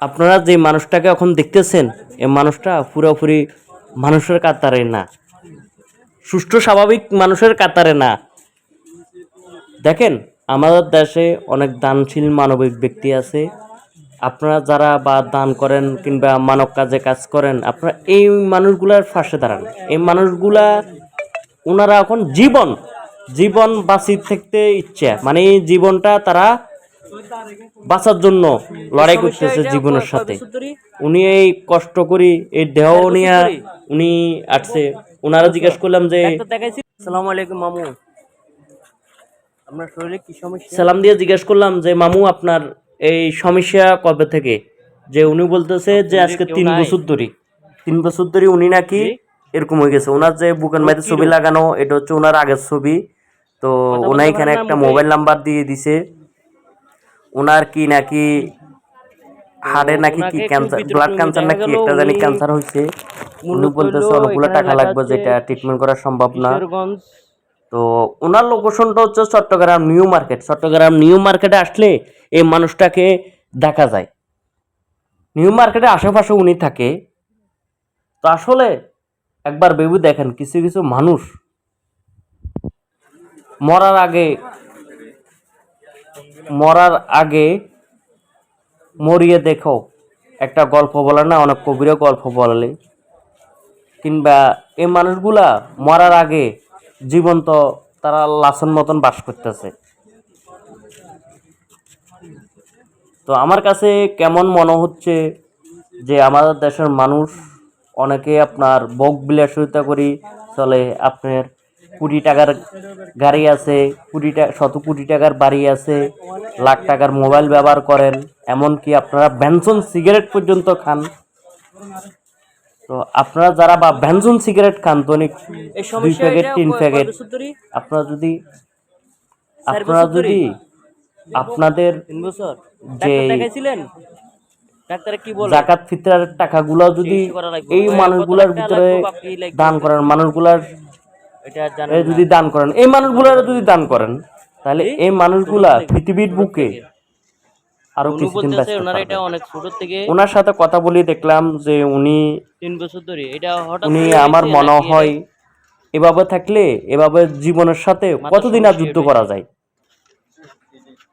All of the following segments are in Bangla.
আপনারা যে মানুষটাকে এখন দেখতেছেন এই মানুষটা পুরোপুরি মানুষের কাতারে না। সুষ্ঠু, স্বাভাবিক মানুষের কাতারে না। দেখেন, আমাদের দেশে অনেক দানশীল মানবিক ব্যক্তি আছে। আপনারা যারা বা দান করেন কিংবা মানব কাজে কাজ করেন, আপনারা এই মানুষগুলার পাশে দাঁড়ান। এই মানুষগুলা ওনারা এখন জীবন জীবন বাঁচি থাকতে ইচ্ছা। মানে জীবনটা তারা বাঁচার জন্য লড়াই করতেছে জীবনের সাথে। উনি এই কষ্ট করি এই দেহ নিয়ে উনি আসছে। ওনারা জিজ্ঞেস করলাম যে সালাম আলাইকুম মামু। আপনার শরীরে কি সমস্যা? সালাম দিয়ে জিজ্ঞেস করলাম যে মামু আপনার এই সমস্যা কবে থেকে? যে উনি বলতেছে যে আজকে তিন বছর ধরে। তিন বছর ধরে উনি নাকি এরকম হয়ে গেছে। ওনার যে বুকের মাঝে ছবি লাগানো এটা হচ্ছে ওনার আগের ছবি। তো ওনার এখানে একটা মোবাইল নাম্বার দিয়ে দিছে। ওনার কি নাকি হাড়ে নাকি কি ক্যান্সার ব্লাড ক্যান্সার নাকি একটা জানি ক্যান্সার হয়েছে। উনি বলতেছে অনেকগুলো টাকা লাগবে যেটা ট্রিটমেন্ট করা সম্ভব না। তো ওনার লোকেশনটা হচ্ছে Chattogram new market Chattogram new মার্কেটে আসলে এই মানুষটাকে দেখা যায়। নিউ মার্কেটে আশেপাশে উনি থাকে। তো আসলে একবার ভেবে দেখেন কিছু কিছু মানুষ মরার আগে মরার আগে মরিয়ে দেখো। একটা গল্প বলে না, অনেক কবিরও গল্প বলে। কিংবা এই মানুষগুলা মরার আগে জীবন্ত, তারা লাসন মতন বাস করতেছে। তো আমার কাছে কেমন মনে হচ্ছে যে আমাদের দেশের মানুষ অনেকে আপনার বক বিলাসিতা করি চলে আপনার কোটি টাকার গাড়ি আছে কোটি টাকা শত কোটি টাকার বাড়ি আছে লাখ টাকার মোবাইল ব্যবহার করেন এমনকি আপনারা ব্যঞ্জন সিগারেট পর্যন্ত খান। তো আপনারা যারা বা ব্যঞ্জন সিগারেট খান তো অনেক দুই প্যাকেট তিন প্যাকেট আপনারা যদি আপনারা যদি আপনাদের যে জাকাত ফিতরার টাকাগুলো যদি এই মানুষগুলোর ভিতরে দান করেন মানুষগুলার যদি দান করেন। এই মানুষগুলার যদি দান করেন তাহলে এই মানুষগুলা পৃথিবীর বুকে আরও কিছুদিন বাঁচতে অনেক ছোট থেকে ওনার সাথে কথা বলি দেখলাম যে উনি তিন বছর ধরে। এটা হঠাৎ উনি আমার মনে হয় এভাবে থাকলে এভাবে জীবনের সাথে কতদিন আর যুদ্ধ করা যায়?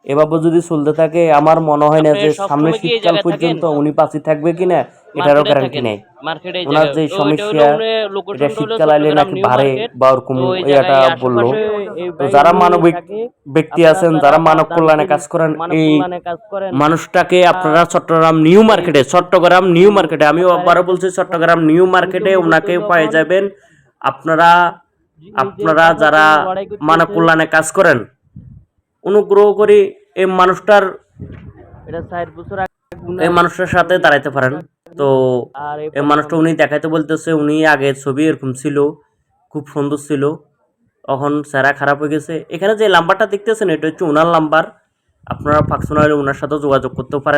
এভাবে যদি চলতে থাকে আমার মনে হয় না যে সামনে শীতকাল পর্যন্ত উনি বাঁচি থাকবে কিনা এটারও গ্যারান্টি নেই। ওনার যে সমস্যা এটা শীতকাল আইলে নাকি বাড়ে বা ওরকম এটা বলল। তো যারা মানবিক ব্যক্তি আছেন যারা মানব কল্যাণে কাজ করেন এই মানুষটাকে আপনারা চট্টগ্রাম নিউ মার্কেটে চট্টগ্রাম নিউ মার্কেটে আমি আবারও বলছি চট্টগ্রাম নিউ মার্কেটে ওনাকে পেয়ে যাবেন আপনারা আপনারা যারা মানব কল্যাণে কাজ করেন অনুগ্রহ করে এই মানুষটার এটা ষাট বছর এই মানুষটার সাথে দাঁড়াইতে পারেন। তো এই মানুষটা উনি দেখাইতে বলতেছে উনি আগে ছবি এরকম ছিল খুব সুন্দর ছিল। এখন স্যারা খারাপ হয়ে গেছে। এখানে যে নাম্বারটা দেখতেছেন এটা হচ্ছে উনার নাম্বার আপনারা ফাংশনালি ওনার সাথে যোগাযোগ করতে পারেন।